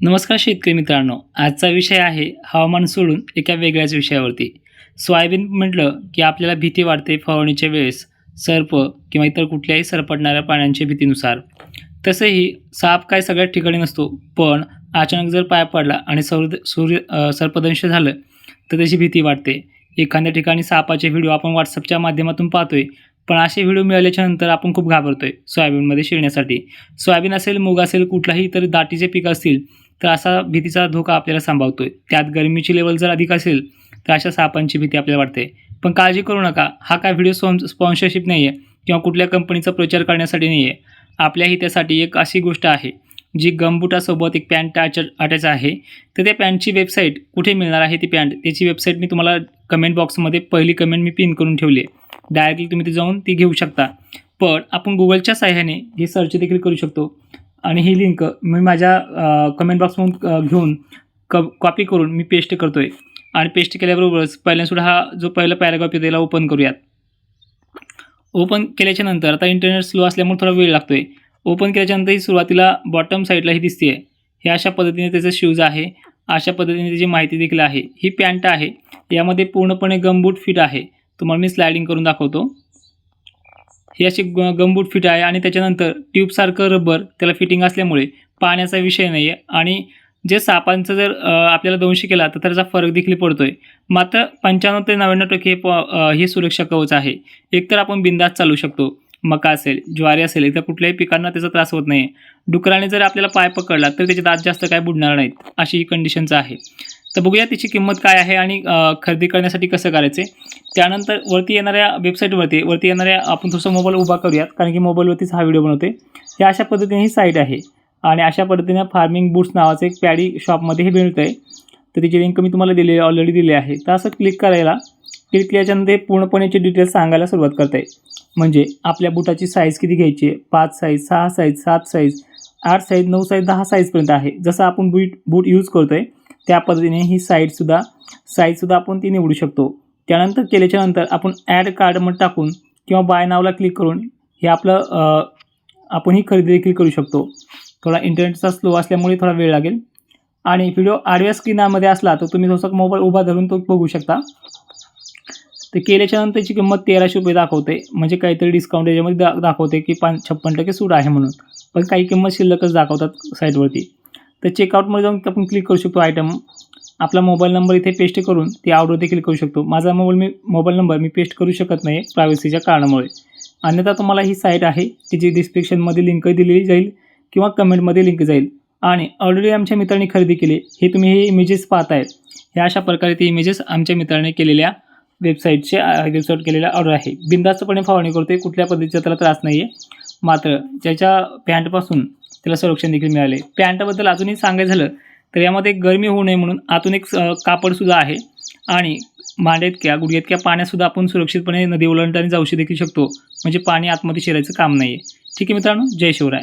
नमस्कार शेतकरी मित्रांनो आजचा विषय आहे हवामान सोडून एका वेगळ्याच विषयावरती. सोयाबीन म्हटलं की आपल्याला भीती वाटते फवारणीच्या वेळेस सर्प किंवा इतर कुठल्याही सरपटणाऱ्या प्राण्यांच्या भीतीनुसार. तसंही साप काय सगळ्याच ठिकाणी नसतो पण अचानक जर पाय पडला आणि सौर सूर्य सर्पदंश झालं तर त्याची भीती वाटते. एखाद्या ठिकाणी सापाचे व्हिडिओ आपण व्हॉट्सअपच्या माध्यमातून पाहतोय पण असे व्हिडिओ मिळाल्याच्या नंतर आपण खूप घाबरतोय सोयाबीनमध्ये शिरण्यासाठी. सोयाबीन असेल मूग असेल कुठलाही इतर दाटीचे पीक असतील तर असा भीतीचा धोका आपल्याला सांभाळतोय? त्यात गरमीची लेवल जर अधिक असेल तर अशा सापांची भीती आपल्याला वाटते. पण काळजी करू नका. हा काय व्हिडिओ स्पॉन स्पॉन्सरशिप नाही आहे किंवा कुठल्या कंपनीचा प्रचार करण्यासाठी नाही आहे आपल्या हितासाठी एक अशी गोष्ट आहे जी गमबुटासोबत एक पॅन्ट अटॅच अटॅच आहे. तर त्या पॅन्टची वेबसाईट कुठे मिळणार आहे ती पॅन्ट त्याची वेबसाईट मी तुम्हाला कमेंट बॉक्समध्ये पहिली कमेंट मी पिन करून ठेवली आहे. डायरेक्टली तुम्ही ती जाऊन ती घेऊ शकता. पण आपण गुगलच्या साह्याने हे सर्च देखील करू शकतो. आणि ही लिंक मी माझ्या कमेंट बॉक्समधून घेऊन क कॉपी करून मी पेस्ट करतो आहे आणि पेस्ट केल्याबरोबरच पहिल्यांदा हा जो पहिला पॅराग्राफ आहे त्याला ओपन करूयात. ओपन केल्याच्यानंतर आता इंटरनेट स्लो असल्यामुळे थोडा वेळ लागतो आहे ओपन केल्याच्यानंतर ही सुरुवातीला बॉटम साईडला ही दिसते आहे हे अशा पद्धतीने त्याचं शूज आहे. अशा पद्धतीने त्याची माहिती देखील आहे. ही पॅन्ट आहे. यामध्ये पूर्णपणे गमबूट फिट आहे. तुम्हाला मी स्लायडिंग करून दाखवतो. ही अशी ग गंबूट फिट आहे आणि त्याच्यानंतर ट्यूबसारखं रबर त्याला फिटिंग असल्यामुळे पाण्याचा विषय नाही आहे आणि जे सापांचं जर आपल्याला दोनशे केला तर त्याचा फरक देखील पडतो आहे मात्र पंच्याण्णव ते नव्याण्णव टक्के हे हे सुरक्षा कवच आहे. एकतर आपण बिंदास चालू शकतो. मका असेल ज्वारी असेल इतर कुठल्याही पिकांना त्याचा त्रास होत नाही डुकराने जर आपल्याला पाय पकडला तर त्याचे दात जास्त काय बुडणार नाहीत अशी ही कंडिशनचं आहे. तर बघूया त्याची किंमत काय आहे आणि खरेदी करण्यासाठी कसं करायचे त्यानंतर वरती येणाऱ्या वेबसाईटवरती वरती येणाऱ्या आपण थोडंसं मोबाईल उभा करूयात कारण की मोबाईलवरतीच हा व्हिडिओ बनवते हे अशा पद्धतीने ही साईट आहे. आणि अशा पद्धतीने फार्मिंग बूट्स नावाचं एक पॅडी शॉपमध्ये हे मिळतं आहे तर त्याची लिंक मी तुम्हाला दिलेली ऑलरेडी दिली आहे. तर असं क्लिक करायला क्लिक केल्याच्यानंतर पूर्णपणे डिटेल्स सांगायला सुरुवात करते म्हणजे आपल्या बुटाची साईज किती घ्यायची? आहे पाच साईज सहा साईज सात साईज आठ साईज नऊ साईज दहा साईजपर्यंत आहे. जसं आपण बूट बूट यूज करतो आहे त्या पद्धतीने ही साईडसुद्धा साईजसुद्धा आपण ती निवडू शकतो. त्यानंतर केल्याच्यानंतर आपण ॲड कार्डमध्ये टाकून किंवा बाय नावला क्लिक करून हे आपलं आपण ही खरेदी देखील करू शकतो. थोडा इंटरनेटचा स्लो असल्यामुळे थोडा वेळ लागेल. आणि व्हिडिओ आडव्या स्क्रीनामध्ये असला तर तुम्ही थोडासा मोबाईल उभा धरून तो बघू शकता. तर केल्याच्यानंतर त्याची किंमत तेराशे रुपये दाखवते. म्हणजे काहीतरी डिस्काउंट याच्यामध्ये दा दाखवते की पाच छप्पन टक्के सूट आहे म्हणून. पण काही किंमत शिल्लकच दाखवतात साईटवरती तर चेकआउटमध्ये जाऊन आपण क्लिक करू शकतो आयटम आपला मोबाईल नंबर इथे पेस्ट करून ती ऑर्डर देखील करू शकतो. माझा मोबाईल मी मोबाईल नंबर मी पेस्ट करू शकत नाही प्रायव्हसीच्या कारणामुळे. अन्यथा तुम्हाला ही साईट आहे तिची डिस्क्रिप्शनमध्ये लिंक दिलेली जाईल किंवा कमेंटमध्ये लिंक जाईल. आणि ऑलरेडी आमच्या मित्रांनी खरेदी केली हे तुम्ही हे इमेजेस पाहतायत ह्या अशा प्रकारे ते इमेजेस आमच्या मित्राने केलेल्या वेबसाईटचे वेबसाईट केलेल्या ऑर्डर आहे. बिंदास्तपणे फवारणी करते कुठल्या पद्धतीचा त्याला त्रास नाही आहे मात्र ज्याच्या पॅन्टपासून त्याला संरक्षण देखील मिळाले. पॅन्टबद्दल अजूनही सांगायचं झालं तर यामध्ये गरमी होऊ नये म्हणून आतून एक कापडसुद्धा आहे. आणि मांड्यातक्या गुडघ्यातक्या पाण्यातसुद्धा आपण सुरक्षितपणे नदी ओलांडताना जाऊशी देखील शकतो. म्हणजे पाणी आतमध्ये शिरायचं काम नाही आहे ठीक आहे मित्रांनो जय शिवराय.